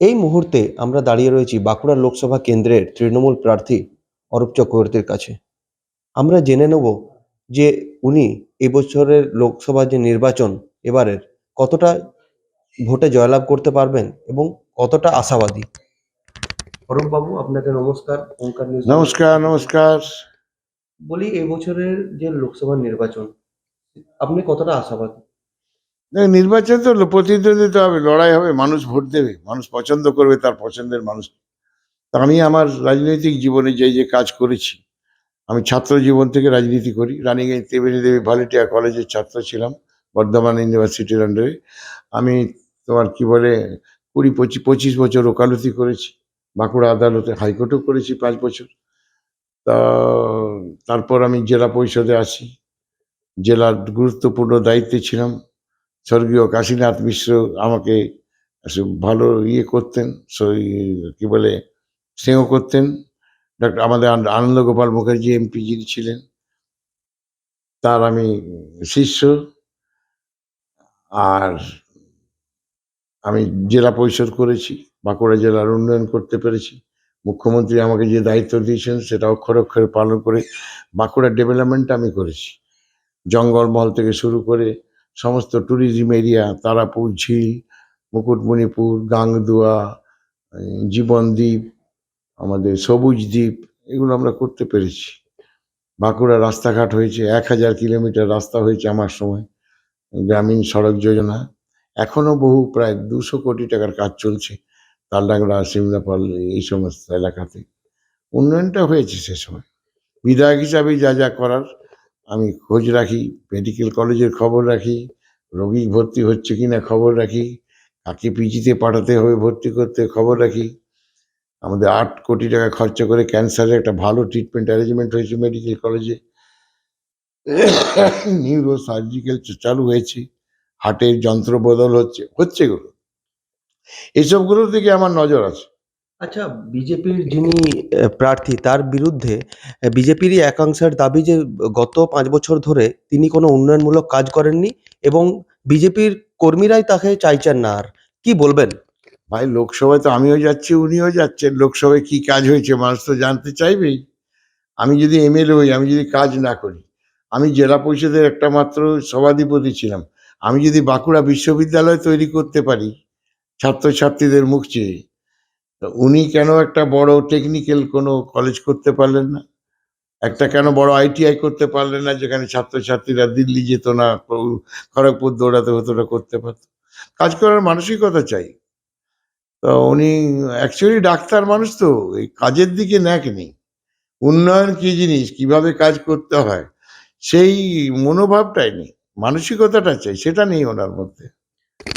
এই মুহূর্তে আমরা দাঁড়িয়ে রয়েছি বাঁকুড়া লোকসভা কেন্দ্রের তৃণমূল প্রার্থী অরূপ চক্রবর্তীর কাছে। আমরা জেনে নেব যে উনি এবছরের লোকসভা যে নির্বাচন এবারের কতটা ভোটে জয়লাভ করতে পারবেন এবং কতটা আশাবাদী? অরূপ বাবু আপনাকে নমস্কার ওঙ্কার নিউজ। নমস্কার নমস্কার। বলি এবছরের যে লোকসভা নির্বাচন আপনি কতটা আশাবাদী? নির্বাচন তো প্রতিদ্বন্দ্বিতা হবে, লড়াই হবে, মানুষ ভোট দেবে, মানুষ পছন্দ করবে, তার পছন্দের মানুষ। আমি আমার রাজনৈতিক জীবনে যে যে কাজ করেছি, আমি ছাত্র জীবন থেকে রাজনীতি করি রানিগঞ্জ ত্রিবেণী দেবী ভালেটিয়া কলেজের ছাত্র ছিলাম, বর্ধমান ইউনিভার্সিটির আন্ডারে আমি তোমার কি বলে, কুড়ি, পঁচিশ পঁচিশ বছর ওকালতি করেছি, বাঁকুড়া আদালতে হাইকোর্টও করেছি পাঁচ বছর। তা তারপর আমি জেলা পরিষদে আসি, জেলার গুরুত্বপূর্ণ দায়িত্বে ছিলাম স্বর্গীয় কাশীনাথ মিশ্র আমাকে ভালো ইয়ে করতেন কি বলে, স্নেহ করতেন। ডক্টর আমাদের আন- আনন্দ গোপাল মুখার্জি এমপি যিনি ছিলেন, তার আমি শিষ্য। আর আমি জেলা পরিষদ করেছি, বাঁকুড়া জেলার উন্নয়ন করতে পেরেছি। মুখ্যমন্ত্রী আমাকে যে দায়িত্ব দিয়েছেন, সেটা অক্ষরে অক্ষরে পালন করে বাঁকুড়ার ডেভেলপমেন্ট আমি করেছি। জঙ্গলমহল থেকে শুরু করে সমস্ত ট্যুরিজম এরিয়া তারাপুর, ঝিল, মুকুটমণিপুর, গাংদুয়া জীবনদ্বীপ, আমাদের সবুজ দ্বীপ, এগুলো আমরা করতে পেরেছি। বাঁকুড়া রাস্তাঘাট হয়েছে, এক হাজার কিলোমিটার রাস্তা হয়েছে আমার সময়, গ্রামীণ সড়ক যোজনা। এখনও বহু, প্রায় দুশো কোটি টাকার কাজ চলছে, তালডাংরা, সিমলাপাল, এই সমস্ত এলাকাতে। উন্নয়নটা হয়েছে সে সময়। বিধায়ক হিসাবে যা যা করার আমি খোঁজ রাখি মেডিকেল কলেজের খবর রাখি রোগী ভর্তি হচ্ছে কিনা খবর রাখি, কাকে পিজিতে পাঠাতে হবে, ভর্তি করতে খবর রাখি। আমাদের আট কোটি টাকা খরচা করে ক্যান্সারের একটা ভালো ট্রিটমেন্ট অ্যারেঞ্জমেন্ট হয়েছে মেডিকেল কলেজে নিউরো সার্জিক্যাল চালু হয়েছে হার্টের যন্ত্র বদল হচ্ছে হচ্ছে এগুলো এইসবগুলোর দিকে আমার নজর আছে। আচ্ছা বিজেপির যিনি প্রার্থী, তার বিরুদ্ধে বিজেপিরই একাংশের দাবি যে গত পাঁচ বছর ধরে তিনি কোনো উন্নয়নমূলক কাজ করেননি এবং বিজেপির কর্মীরাই তাকে চাইছেন না আর। কি বলবেন? ভাই, লোকসভায় তো আমিও যাচ্ছি, উনিও যাচ্ছেন। লোকসভায় কি কাজ হয়েছে মানুষ তো জানতে চাইবেই। আমি যদি এমএলএ হই, আমি যদি কাজ না করি, আমি জেলা পরিষদের একটা মাত্র সভাধিপতি ছিলাম। আমি যদি বাঁকুড়া বিশ্ববিদ্যালয় তৈরি করতে পারি, ছাত্রছাত্রীদের মুখ চেয়ে তা উনি কেন একটা বড় টেকনিক্যাল কোনো কলেজ করতে পারলেন না? একটা কেন বড় আইটিআই করতে পারলেন না, যেখানে ছাত্রছাত্রীরা দিল্লি যেত না খড়গপুর দৌড়াতে হতো না, করতে পারতো। কাজ করার মানসিকতা চাই। তো উনি অ্যাকচুয়ালি ডাক্তার মানুষ তো, এই কাজের দিকে নেই। উন্নয়ন কি জিনিস, কীভাবে কাজ করতে হয়, সেই মনোভাবটাই নেই, মানসিকতাটা চাই, সেটা নেই ওনার মধ্যে।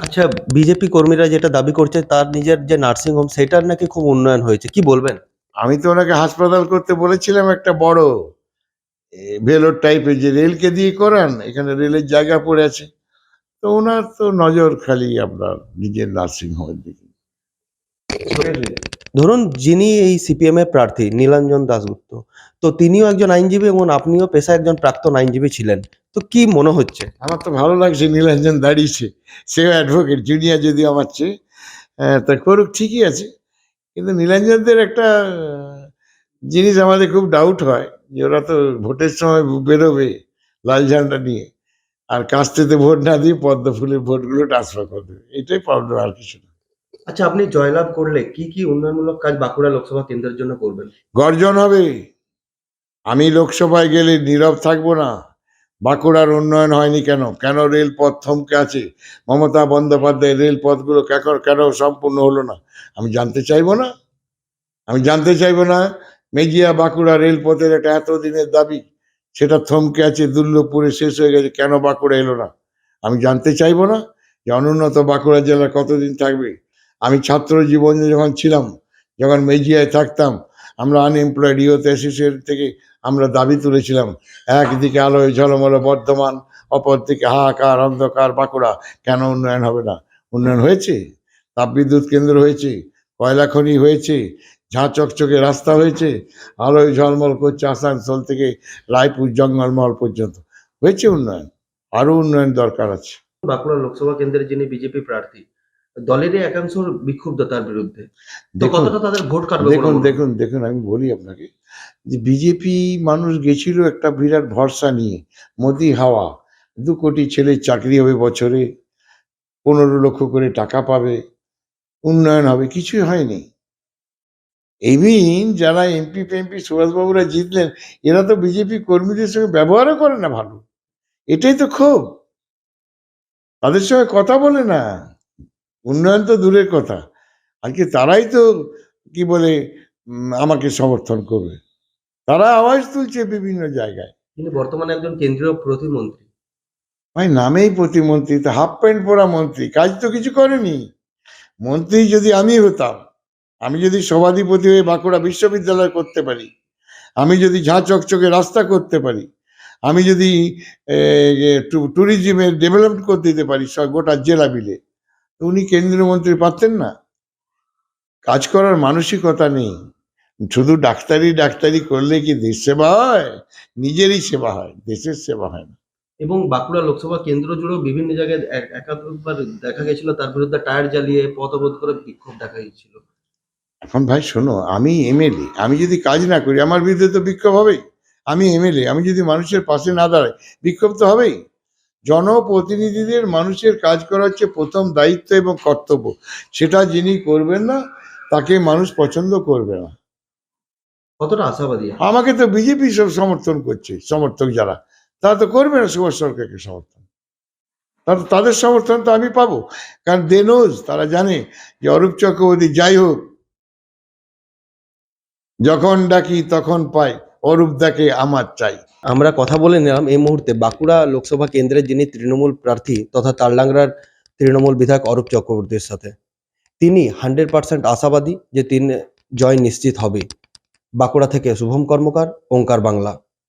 আচ্ছা বিজেপি কর্মীরা যেটা দাবি করছে তার নিজের যে নার্সিং হোম সেটার নাকি খুব উন্নয়ন হয়েছে? কি বলবেন? আমি তো ওনাকে হাসপাতাল করতে বলেছিলাম একটা বড় ভেলোর টাইপের যে রেলকে দিয়ে করান এখানে রেলের জায়গা পড়ে আছে। তো ওনার তো নজর খালি আপনার নিজের নার্সিং হোমের দিকে। ধরুন যিনি এই সিপিএম এর প্রার্থী নীলাঞ্জন দাশগুপ্ত তো তিনিও একজন আইনজীবী এবং আপনিও পেশায় একজন প্রাক্তন আইনজীবী ছিলেন তো কি মনে হচ্ছে? আমার তো ভালো লাগছে নীলাঞ্জন দাঁড়িয়েছে সেও অ্যাডভোকেট জুনিয়র যদি আমার চেয়ে আহ, তা করুক ঠিকই আছে কিন্তু নীলাঞ্জনদের একটা জিনিস আমাদের খুব ডাউট হয় যে ওরা তো ভোটের সময় বেরোবে লাল ঝান্ডা নিয়ে আর কাস্তেতে ভোট না দিয়ে পদ্ম ফুলের ভোটগুলো ট্রান্সফার করে দেবে এটাই প্রবলেম আর কিছু আচ্ছা আপনি জয়লাভ করলে কি কি উন্নয়নমূলক কাজ বাঁকুড়া লোকসভা কেন্দ্রের জন্য করবেন? গর্জন হবে। আমি লোকসভায় গেলে নীরব থাকব না। বাঁকুড়ার উন্নয়ন হয়নি কেন? কেন রেলপথ থমকে আছে? মমতা বন্দ্যোপাধ্যায় রেলপথগুলো কেন কেন সম্পূর্ণ হলো না? আমি জানতে চাইব না। আমি জানতে চাইব না মেজিয়া বাঁকুড়া রেলপথের একটা এতদিনের দাবি। সেটা থমকে আছে, দুর্লভপুরে শেষ হয়ে গেছে, কেন বাঁকুড়া এলো না? আমি জানতে চাইব না যে অনুন্নত বাঁকুড়া জেলা কতদিন থাকবে? আমি ছাত্র জীবনে যখন ছিলাম, যখন মেজিয়ায় থাকতাম, আমরা আনএমপ্লয়েড ইউথ অ্যাসোসিয়েশন থেকে আমরা দাবি তুলেছিলাম, একদিকে আলোয় ঝলমল বর্ধমান, অপরদিকে হাহাকার, অন্ধকার, বাঁকুড়া, কেন উন্নয়ন হবে না? উন্নয়ন হয়েছে? তাপবিদ্যুৎ কেন্দ্র হয়েছে? কয়লা খনি হয়েছে? ঝাঁ চকচকে রাস্তা হয়েছে? আলোয় ঝলমল করছে আসানসোল থেকে রায়পুর জঙ্গলমহল পর্যন্ত। হয়েছে উন্নয়ন? আরও উন্নয়ন দরকার আছে। বাঁকুড়া লোকসভা কেন্দ্রের যিনি বিজেপি প্রার্থী দলেরই একাংশ বিক্ষুব্ধতার বিরুদ্ধে। কতটা তাদের ভোট কাটবে দেখুন দেখুন দেখুন আমি বলি আপনাকে যে বিজেপি মানুষ গেছিল একটা বিরাট ভরসা নিয়ে মোদি হাওয়া দু কোটি ছেলে চাকরি হবে বছরে পনেরো লক্ষ করে টাকা পাবে উন্নয়ন হবে কিছুই হয়নি। এভিন যারা এমপি ফেমপি সুভাষবাবুরা জিতলেন এরা তো বিজেপি কর্মীদের সঙ্গে ব্যবহারও করে না ভালো। এটাই তো ক্ষোভ। তাদের সঙ্গে কথা বলে না। উন্নয়ন তো দূরের কথা। আজকে তারাই তো কি বলে আমাকে সমর্থন করবে। তারা আওয়াজ তুলছে বিভিন্ন জায়গায়। তিনি বর্তমানে একজন কেন্দ্রীয় প্রতিমন্ত্রী। ভাই নামেই প্রতিমন্ত্রী তা হাফ প্যান্ট পরা মন্ত্রী কাজ তো কিছু করেনি। মন্ত্রী যদি আমি হতাম আমি যদি সভাধিপতি হয়ে বাঁকুড়া বিশ্ববিদ্যালয় করতে পারি আমি যদি ঝাঁ চকচকে রাস্তা করতে পারি আমি যদি ট্যুরিজমের ডেভেলপমেন্ট করে দিতে পারি সব গোটা জেলা মিলে তো উনি কেন্দ্রীয় মন্ত্রী পারতেন না। কাজ করার মানসিকতা নেই। শুধু ডাক্তারি ডাক্তারি করলে কি দেশ সেবা হয়? নিজেরই সেবা হয় দেশের সেবা হয় না। এবং বাঁকুড়া লোকসভা কেন্দ্র জুড়েও বিভিন্ন জায়গায় এক- একাধিকবার দেখা গেছিল তার বিরুদ্ধে টায়ার জ্বালিয়ে পথ অবরোধ করে বিক্ষোভ দেখা গেছিল এখন ভাই শোনো আমি এমএলএ আমি যদি কাজ না করি আমার বিরুদ্ধে তো বিক্ষোভ হবেই। আমি এমএলএ আমি যদি মানুষের পাশে না দাঁড়াই বিক্ষোভ তো হবেই। জনপ্রতিনিধিদের মানুষের কাজ করা হচ্ছে প্রথম দায়িত্ব এবং কর্তব্য। সেটা যিনি করবেন না তাকে মানুষ পছন্দ করবে না। কতটা আশাবাদী? আমাকে তো বিজেপি সব সমর্থন করছে সমর্থক যারা তারা তো করবে না সুভাষ সরকারকে সমর্থন। তারা তাদের সমর্থন তো আমি পাবো। কারণ দেনোজ তারা জানে যে অরূপ চক্রবর্তী যাই হোক যখন ডাকি তখন পাই অরূপ দাকে আমার চাই। আমরা কথা বলে নিলাম এই মুহূর্তে বাঁকুড়া লোকসভা কেন্দ্রের যিনি তৃণমূল প্রার্থী তথা তারলাংরার তৃণমূল বিধায়ক অরূপ চক্রবর্তীর সাথে, তিনি হান্ড্রেড পার্সেন্ট আশাবাদী যে তিনি জয় নিশ্চিত হবে। বাঁকুড়া থেকে শুভম কর্মকার, ওঙ্কার বাংলা।